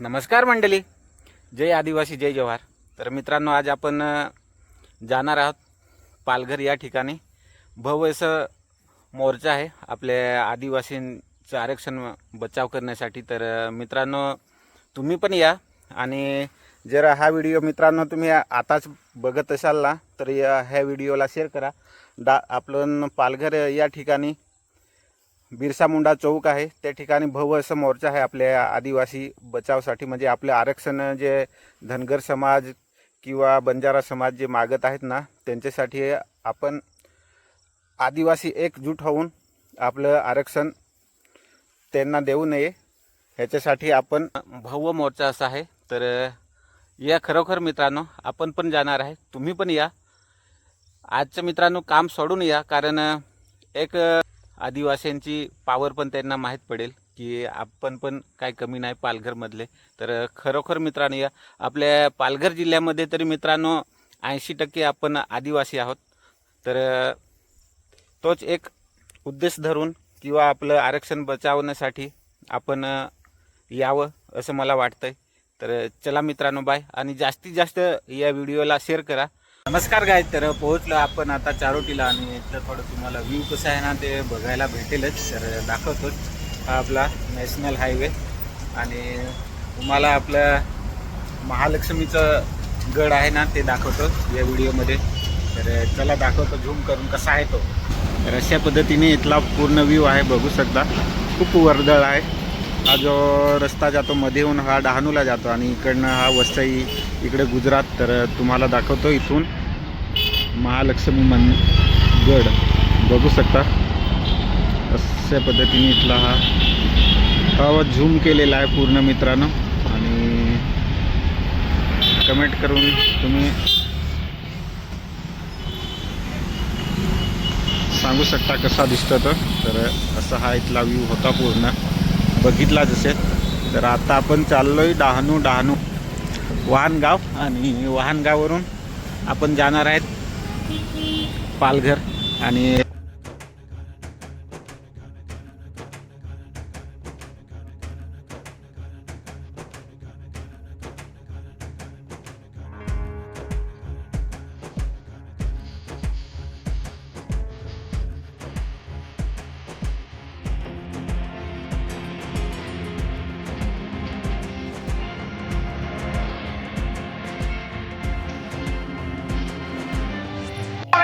नमस्कार मंडळी. जय आदिवासी जय जवाहर. तर मित्रांनो आज आपण जाणार आहोत पालघर या ठिकाणी. भव्य असं मोर्चा आहे आपल्या आदिवासींचं आरक्षण बचाव करण्यासाठी. तर मित्रांनो तुम्ही पण या आणि जर हा व्हिडिओ मित्रांनो तुम्ही आताच बघत असाल ना तर या ह्या व्हिडिओला शेअर करा. डा आपण पालघर या ठिकाणी बिरसा मुंडा चौक आहे. त्या ठिकाणी भव्य असं मोर्चा आहे आपल्या आदिवासी बचावसाठी. म्हणजे आपले आरक्षण जे धनगर समाज किंवा बंजारा समाज जे मागत आहेत ना त्यांच्यासाठी आपण आदिवासी एकजूट होऊन आपलं आरक्षण त्यांना देऊ नये. ह्याच्यासाठी आपण भव्य मोर्चा असा आहे. तर या खरोखर मित्रांनो आपण पण जाणार आहे. तुम्ही पण या. आजचं मित्रांनो काम सोडून या. कारण एक आदिवासींची पावर पण त्यांना माहीत पडेल की आपण पण काय कमी नाही पालघरमधले. तर खरोखर मित्रांनो या आपल्या पालघर जिल्ह्यामध्ये तरी मित्रांनो ऐंशी टक्के आपण आदिवासी आहोत. तर तोच एक उद्देश धरून किंवा आपलं आरक्षण बचावण्यासाठी आपण यावं असं मला वाटतंय. तर चला मित्रांनो बाय आणि जास्तीत जास्त या व्हिडिओला शेअर करा. नमस्कार गाय तर पोहोचलो आपण आता चारोटीला आणि इथलं थोडं तुम्हाला व्ह्यू कसं आहे ना ते बघायला भेटेलच तर दाखवतोच हा आपला नॅशनल हायवे आणि तुम्हाला आपलं महालक्ष्मीचं गड आहे ना ते दाखवतो या व्हिडिओमध्ये. तर चला दाखवतो झूम करून कसा आहे तो. तर अशा पद्धतीने इथला पूर्ण व्ह्यू आहे बघू शकता. खूप वर्दळ आहे. हा जो रस्ता जातो मध्येहून हा डहाणूला जातो आणि इकडनं हा वसई इकडे गुजरात तर तुम्हाला दाखवतो इथून. महालक्ष्मी मन गड बघू शकता अशा पद्धतीने इथला हा हा झूम केलेला आहे पूर्ण मित्रांनो. आणि कमेंट करून तुम्ही सांगू शकता कसा दिसतो तो. तर असा हा इथला व्ह्यू होता पूर्ण. बघितला जसे. तर आता आपण चाललोय डहाणू डहाणू वाहनगाव. आणि वाहनगाववरून आपण जाणार आहेत पालघर आणि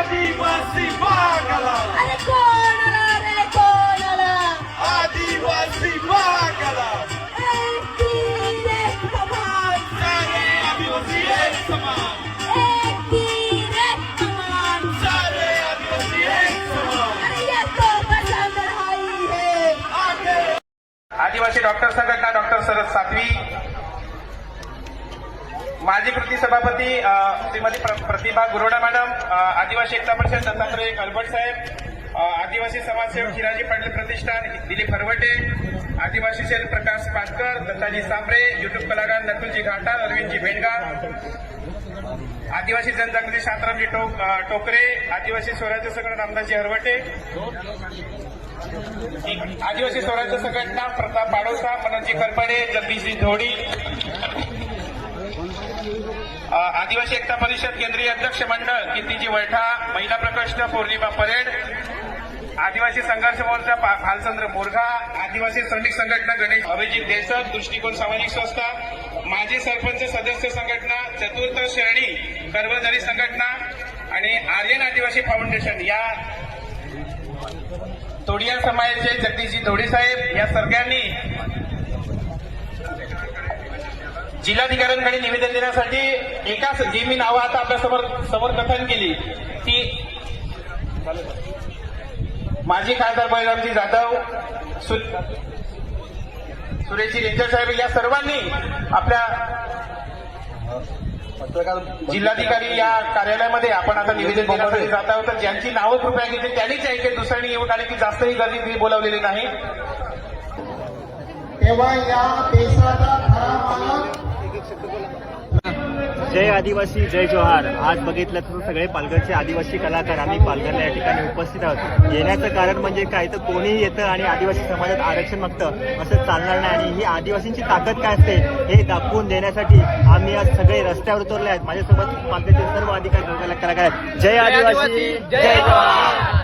आदिवासी भागाला अरे कोण आला रे कोण आला आदिवासी भागाला एक तीर एक कमान सारे आदिवासी एक समान एक तीर एक कमान सारे आदिवासी एक समान अरे ये तो पसंद आई है आगे आदिवासी डॉक्टर संघटना डॉक्टर सरद सातवी माजी कृती सभापती श्रीमती प्र- प्रतिभा गुरोडा मॅडम आदिवासी एकता परिषद दत्तात्रय कलबट साहेब आदिवासी समाजसेवक हिराजी पाटील प्रतिष्ठान दिलीप हरवटे आदिवासी सेल प्रकाश पाटकर दत्ताजी सांबरे युट्यूब कलाकार नकुलजी घाटाल अरविंदजी भेंडगा आदिवासी जनजागृती शांतरामजी टोक टोकरे आदिवासी स्वराज्य संघटना रामदासजी हरवटे आदिवासी स्वराज्य संघटना प्रताप पाडोसा मनोजी करपडे जगदीशजी धोडी आदिवासी एकता परिषद केंद्रीय अध्यक्ष मंडळ कीर्तीजी वैठा महिला प्रकष्ट पौर्णिमा परेड आदिवासी संघर्ष मोर्चा भालचंद्र मोरघा आदिवासी श्रमिक संघटना गणेश अभिजित देसक दृष्टिकोन सामाजिक संस्था माजी सरपंच सदस्य संघटना चतुर्थ श्रेणी कर्मचारी संघटना आणि आर्यन आदिवासी फाउंडेशन. या तोडिया समाजाचे जगदीशजी धोडी साहेब या सगळ्यांनी जिल्हाधिकाऱ्यांकडे निवेदन देण्यासाठी एकाच जी मी नावं आता आपल्यासमोर समोर कथन केली ती माजी खासदार बळीरामजी जाधव सु- सुरेशजी रेंजर साहेब या सर्वांनी आपल्या जिल्हाधिकारी या कार्यालयामध्ये आपण आता निवेदन देण्यासाठी जात आहोत. तर ज्यांची नावं कृपया घेतली त्यांनीच ऐकले. दुसऱ्यांनी येऊन आले की जास्तही गर्दी बोलावलेली नाही. तेव्हा या देशाचा जय आदिवासी जय जोहार. आज बघितलं तर सगळे पालघरचे आदिवासी कलाकार आम्ही पालघरला या ठिकाणी उपस्थित आहोत. येण्याचं कारण म्हणजे काय? तर कोणीही येतं आणि आदिवासी समाजात आरक्षण मागतं असं चालणार नाही. आणि ही आदिवासींची ताकद काय असते हे दाखवून देण्यासाठी आम्ही आज सगळे रस्त्यावर उतरले आहेत. माझ्यासोबत पालघरचे सर्व अधिकारी कलाकार आहेत. जय आदिवासी जय जोहार.